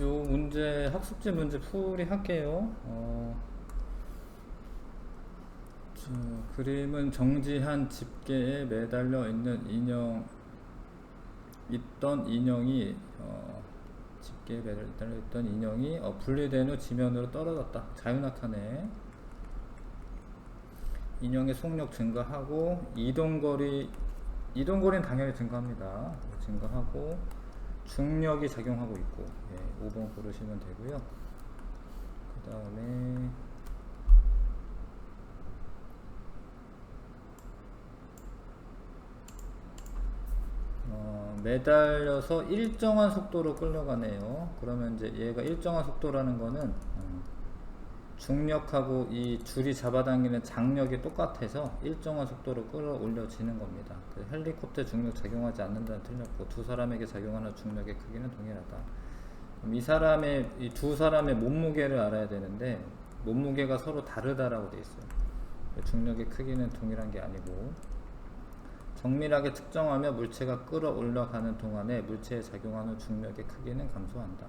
요 문제 학습지 문제 풀이 할게요. 어, 저, 그림은 정지한 집게에 매달려 있는 인형 있던 인형이 어, 집게에 매달려 있던 인형이 어, 분리된 후 지면으로 떨어졌다. 자유낙하네. 인형의 속력 증가하고 이동거리 이동거리는 당연히 증가합니다. 증가하고 중력이 작용하고 있고 예, 5번 고르시면 되고요. 그 다음에 어, 매달려서 일정한 속도로 끌려가네요. 그러면 이제 얘가 일정한 속도라는 거는 음, 중력하고 이 줄이 잡아당기는 장력이 똑같아서 일정한 속도로 끌어올려지는 겁니다. 그 헬리콥터 중력 작용하지 않는다는 틀렸고 두 사람에게 작용하는 중력의 크기는 동일하다. 이 사람의 이 두 사람의 몸무게를 알아야 되는데 몸무게가 서로 다르다라고 돼 있어요. 중력의 크기는 동일한 게 아니고 정밀하게 측정하며 물체가 끌어올라가는 동안에 물체에 작용하는 중력의 크기는 감소한다.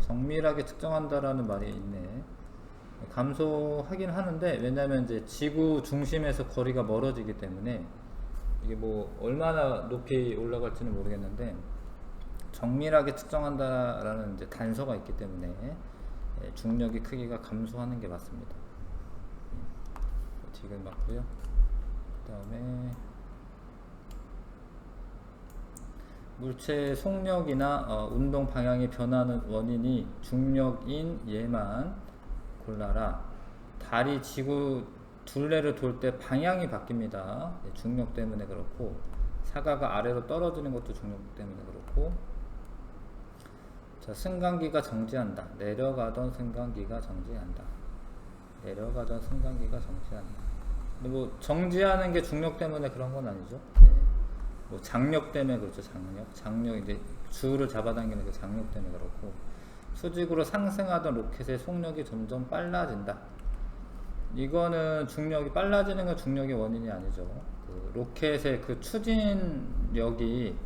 정밀하게 측정한다라는 말이 있네. 감소하긴 하는데 왜냐하면 이제 지구 중심에서 거리가 멀어지기 때문에 이게 뭐 얼마나 높이 올라갈지는 모르겠는데 정밀하게 측정한다라는 이제 단서가 있기 때문에 예, 중력의 크기가 감소하는 게 맞습니다. 지금 맞고요. 그 다음에 물체의 속력이나 어, 운동 방향이 변하는 원인이 중력인 얘만 골라라. 달이 지구 둘레를 돌 때 방향이 바뀝니다. 예, 중력 때문에 그렇고 사과가 아래로 떨어지는 것도 중력 때문에 그렇고 자 승강기가 정지한다. 내려가던 승강기가 정지한다. 내려가던 승강기가 정지한다. 근데 뭐 정지하는 게 중력 때문에 그런 건 아니죠. 네. 뭐 장력 때문에 그렇죠. 장력. 장력 이제 줄을 잡아당기는 그 장력 때문에 그렇고 수직으로 상승하던 로켓의 속력이 점점 빨라진다. 이거는 중력이 빨라지는 건 중력의 원인이 아니죠. 그 로켓의 그 추진력이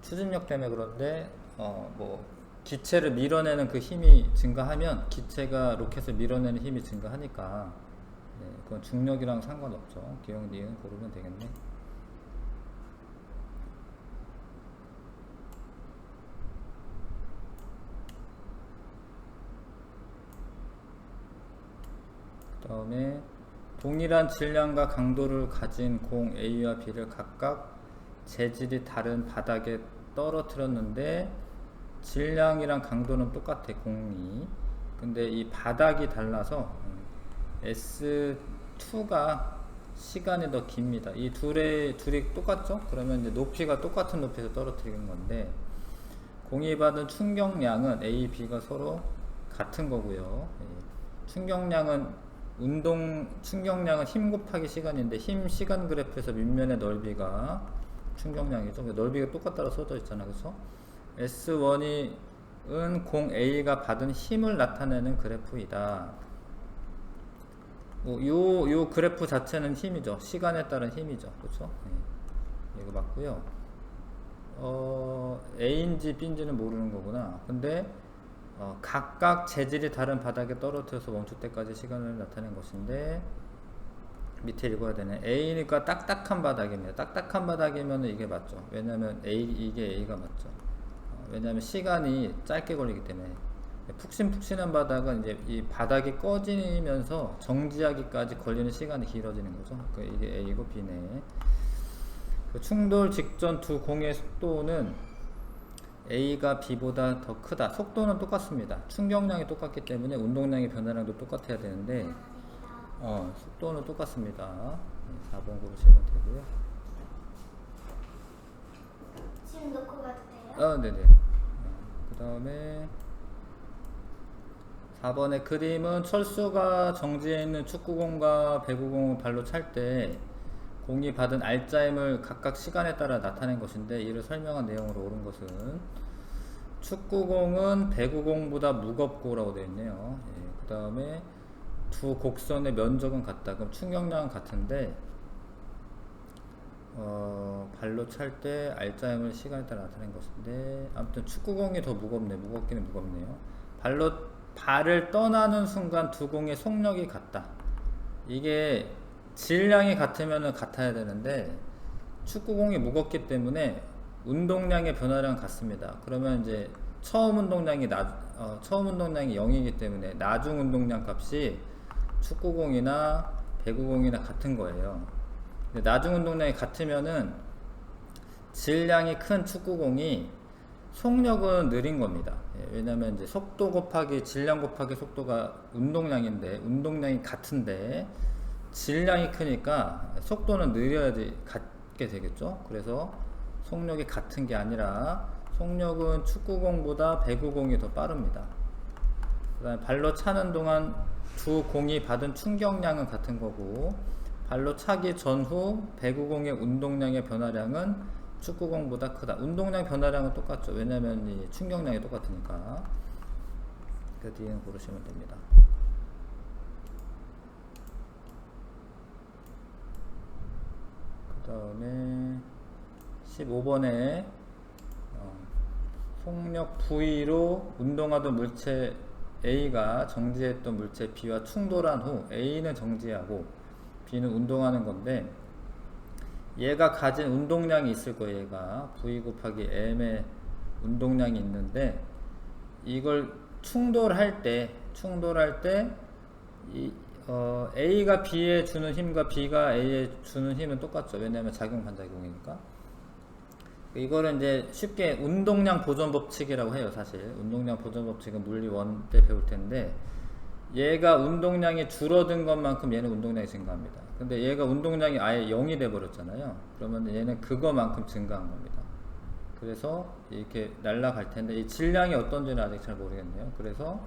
추진력 때문에 그런데 어 뭐 기체를 밀어내는 그 힘이 증가하면 기체가 로켓을 밀어내는 힘이 증가하니까 네, 그건 중력이랑 상관없죠. 기억 니은 고르면 되겠네. 그 다음에 동일한 질량과 강도를 가진 공 A와 B를 각각 재질이 다른 바닥에 떨어뜨렸는데 질량이랑 강도는 똑같아 공이. 근데 이 바닥이 달라서 음, S2가 시간이 더 깁니다. 이 둘의 둘이 똑같죠? 그러면 이제 높이가 똑같은 높이에서 떨어뜨리는 건데 공이 받은 충격량은 A, B가 서로 같은 거고요. 예. 충격량은 운동 충격량은 힘 곱하기 시간인데 힘 시간 그래프에서 밑면의 넓이가 충격량이죠. 넓이가 똑같다고 써져 있잖아. 그래서 S1이 은 공 A가 받은 힘을 나타내는 그래프이다. 뭐 요, 요 그래프 자체는 힘이죠. 시간에 따른 힘이죠. 그렇죠? 네. 이거 맞고요. 어, A인지 B인지는 모르는 거구나. 근데 어, 각각 재질이 다른 바닥에 떨어뜨려서 멈출 때까지 시간을 나타낸 것인데 밑에 읽어야 되네. A니까 딱딱한 바닥입니다. 딱딱한 바닥이면 이게 맞죠. 왜냐면 A 이게 A가 맞죠. 어, 왜냐면 시간이 짧게 걸리기 때문에 푹신푹신한 바닥은 이제 이 바닥이 꺼지면서 정지하기까지 걸리는 시간이 길어지는 거죠. 그 이게 A고 B네. 그 충돌 직전 두 공의 속도는 A가 B보다 더 크다. 속도는 똑같습니다. 충격량이 똑같기 때문에 운동량의 변화량도 똑같아야 되는데 어, 속도는 똑같습니다. 4번 고르시면 되고요. 지금 놓고 가도 돼요? 아, 네네. 그 다음에 4번의 그림은 철수가 정지해 있는 축구공과 배구공을 발로 찰때 공이 받은 알짜임을 각각 시간에 따라 나타낸 것인데 이를 설명한 내용으로 옳은 것은 축구공은 배구공보다 무겁고라고 되어 있네요. 예, 그 다음에 두 곡선의 면적은 같다. 그럼 충격량은 같은데 어, 발로 찰 때 알짜임을 시간에 따라 나타낸 것인데 아무튼 축구공이 더 무겁네 무겁기는 무겁네요 발로 발을 떠나는 순간 두 공의 속력이 같다 이게 질량이 같으면 같아야 되는데 축구공이 무겁기 때문에 운동량의 변화량 같습니다 그러면 이제 처음 운동량이 나, 어, 처음 운동량이 0이기 때문에 나중 운동량 값이 축구공이나 배구공이나 같은 거예요 나중 운동량이 같으면은 질량이 큰 축구공이 속력은 느린 겁니다. 예, 왜냐면 이제 속도 곱하기 질량 곱하기 속도가 운동량인데 운동량이 같은데 질량이 크니까 속도는 느려야지 같게 되겠죠. 그래서 속력이 같은 게 아니라 속력은 축구공보다 배구공이 더 빠릅니다. 그 다음에 발로 차는 동안 두 공이 받은 충격량은 같은 거고 발로 차기 전후 배구공의 운동량의 변화량은 축구공보다 크다. 운동량 변화량은 똑같죠. 왜냐하면 이 충격량이 똑같으니까. 그 뒤에는 고르시면 됩니다. 그 다음에 15번에 어, 속력 V로 운동하던 물체 A가 정지했던 물체 B와 충돌한 후 A는 정지하고 B는 운동하는 건데 얘가 가진 운동량이 있을 거예요. 얘가 V 곱하기 M의 운동량이 있는데 이걸 충돌할 때 충돌할 때 이 어, A가 B에 주는 힘과 B가 A에 주는 힘은 똑같죠. 왜냐하면 작용 반작용이니까. 이거를 이제 쉽게 운동량 보존 법칙이라고 해요, 사실. 운동량 보존 법칙은 물리 원 때 배울 텐데 얘가 운동량이 줄어든 것만큼 얘는 운동량이 증가합니다. 근데 얘가 운동량이 아예 0이 돼 버렸잖아요. 그러면 얘는 그거만큼 증가한 겁니다. 그래서 이렇게 날아갈 텐데 이 질량이 어떤지는 아직 잘 모르겠네요. 그래서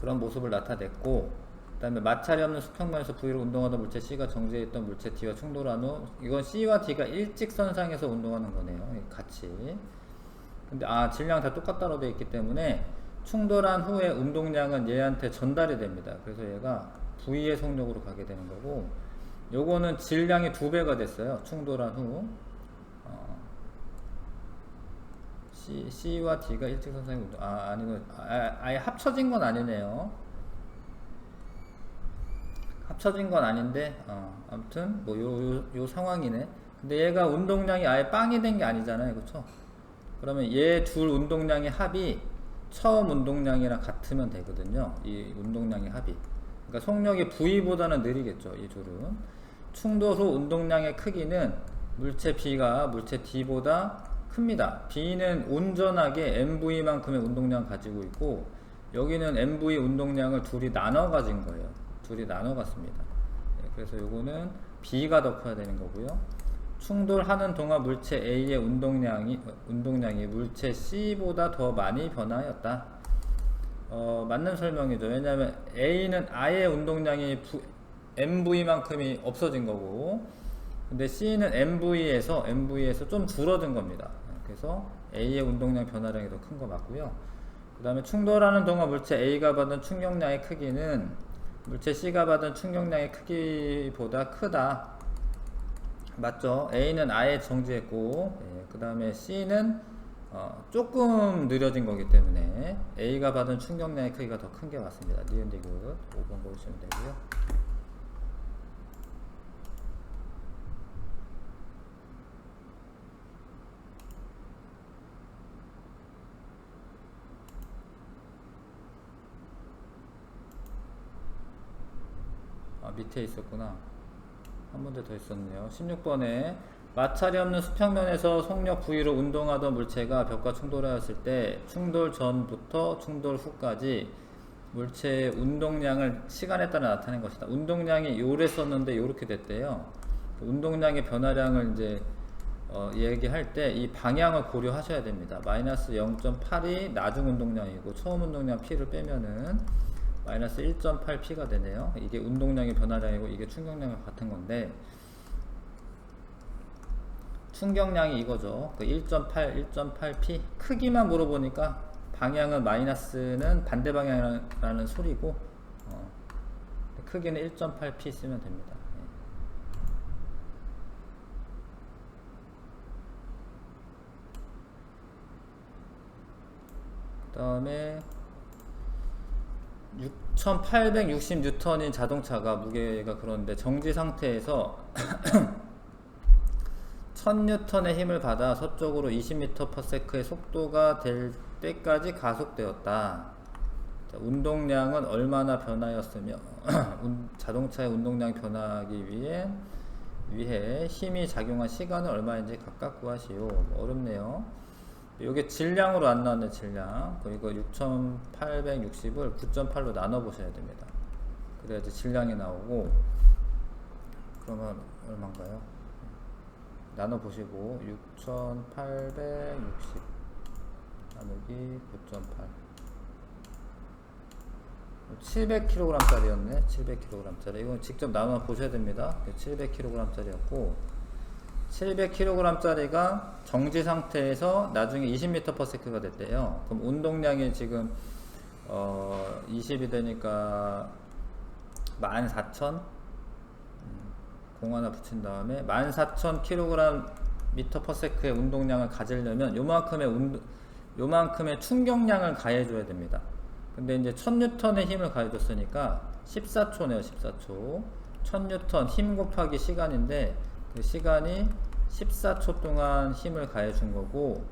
그런 모습을 나타냈고 그 다음에 마찰이 없는 수평면에서 V로 운동하던 물체 C가 정지해 있던 물체 D와 충돌한 후 이건 C와 D가 일직선상에서 운동하는 거네요. 같이. 근데 아 질량 다 똑같다로 되어 있기 때문에 충돌한 후에 운동량은 얘한테 전달이 됩니다. 그래서 얘가 V의 속력으로 가게 되는 거고 요거는 질량이 두 배가 됐어요. 충돌한 후 어, C, C와 D가 일직선상에 운동 아 아니고 아, 아예 합쳐진 건 아니네요. 합쳐진 건 아닌데 어, 아무튼 뭐 요 요 요 상황이네. 근데 얘가 운동량이 아예 빵이 된 게 아니잖아요, 그렇죠? 그러면 얘 둘 운동량의 합이 처음 운동량이랑 같으면 되거든요. 이 운동량의 합이. 그러니까 속력이 V보다는 느리겠죠. 이 둘은. 충돌 후 운동량의 크기는 물체 B가 물체 D보다 큽니다. B는 온전하게 MV만큼의 운동량 가지고 있고 여기는 MV 운동량을 둘이 나눠 가진 거예요. 둘이 나눠 갔습니다. 네, 그래서 요거는 B가 더 커야 되는 거고요. 충돌하는 동안 물체 A의 운동량이 운동량이 물체 C보다 더 많이 변화하였다. 어, 맞는 설명이죠. 왜냐하면 A는 아예 운동량이 MV만큼이 없어진 거고, 근데 C는 MV에서 MV에서 좀 줄어든 겁니다. 그래서 A의 운동량 변화량이 더 큰 거 맞고요. 그 다음에 충돌하는 동안 물체 A가 받은 충격량의 크기는 물체 C가 받은 충격량의 크기보다 크다. 맞죠? A는 아예 정지했고, 예, 그 다음에 C는 어, 조금 느려진 거기 때문에 A가 받은 충격량의 크기가 더 큰 게 맞습니다. 니은디귿 5번 보시면 되고요. 아, 밑에 있었구나. 한 문제 더 있었네요. 16번에 마찰이 없는 수평면에서 속력 V로 운동하던 물체가 벽과 충돌하였을 때 충돌 전부터 충돌 후까지 물체의 운동량을 시간에 따라 나타낸 것이다. 운동량이 요래 썼는데 요렇게 됐대요. 운동량의 변화량을 이제 어, 얘기할 때 이 방향을 고려하셔야 됩니다. 마이너스 0.8이 나중 운동량이고 처음 운동량 P를 빼면은 마이너스 1.8p가 되네요. 이게 운동량의 변화량이고 이게 충격량과 같은 건데 충격량이 이거죠. 그 1.8, 1.8p 크기만 물어보니까 방향은 마이너스는 반대 방향이라는 소리고 어, 크기는 1.8p 쓰면 됩니다. 예. 그 다음에 6,860N인 자동차가 무게가 그런데 정지 상태에서 1000N의 힘을 받아 서쪽으로 20m/s의 속도가 될 때까지 가속되었다. 자, 운동량은 얼마나 변하였으며 운- 자동차의 운동량 변하기 위해 위해 힘이 작용한 시간은 얼마인지 각각 구하시오. 뭐 어렵네요. 이게 질량으로 안 나왔네 질량. 그리고 6,860을 9.8로 나눠 보셔야 됩니다. 그래야지 질량이 나오고 그러면 얼마인가요? 나눠 보시고 6,860 나누기 9.8 700kg짜리였네 700kg짜리 이건 직접 나눠 보셔야 됩니다 700kg짜리였고 700kg짜리가 정지 상태에서 나중에 20m/s가 됐대요 그럼 운동량이 지금 어 20이 되니까 14,000 공 하나 붙인 다음에 14,000kg m/s의 운동량을 가지려면 요만큼의 운, 요만큼의 충격량을 가해줘야 됩니다. 근데 이제 1000N의 힘을 가해줬으니까 14초네요, 14초. 1000N 힘 곱하기 시간인데 그 시간이 14초 동안 힘을 가해 준 거고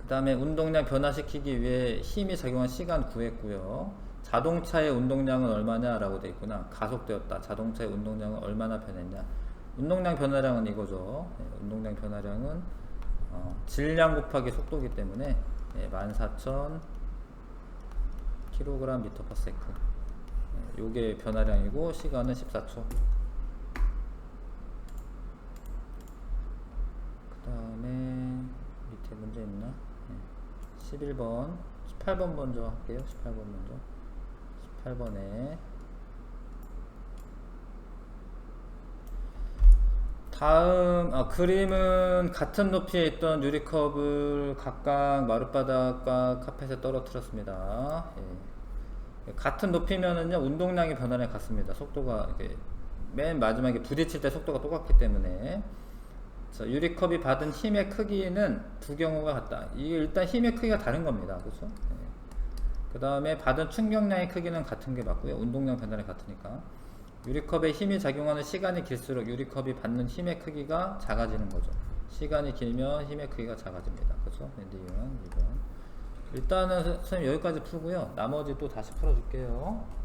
그 다음에 운동량 변화시키기 위해 힘이 작용한 시간 구했고요. 자동차의 운동량은 얼마냐 라고 돼 있구나. 가속되었다. 자동차의 운동량은 얼마나 변했냐. 운동량 변화량은 이거죠. 예, 운동량 변화량은 어, 질량 곱하기 속도기 때문에 예, 14,000 kg m/s. 예, 요게 변화량이고 시간은 14초. 다음에 밑에 문제 있나? 예, 11번, 18번 먼저 할게요. 18번 먼저. 18번에 다음 아, 그림은 같은 높이에 있던 유리컵을 각각 마룻바닥과 카펫에 떨어뜨렸습니다. 예. 같은 높이면은요 운동량의 변화량 같습니다. 속도가 이렇게 맨 마지막에 부딪힐 때 속도가 똑같기 때문에 자, 유리컵이 받은 힘의 크기는 두 경우가 같다. 이게 일단 힘의 크기가 다른 겁니다. 그렇죠? 그 다음에 받은 충격량의 크기는 같은 게 맞고요. 운동량 변화량 같으니까. 유리컵에 힘이 작용하는 시간이 길수록 유리컵이 받는 힘의 크기가 작아지는 거죠. 시간이 길면 힘의 크기가 작아집니다. 그렇죠? 랜딩은 2번. 일단은 선생님 여기까지 풀고요. 나머지 또 다시 풀어줄게요.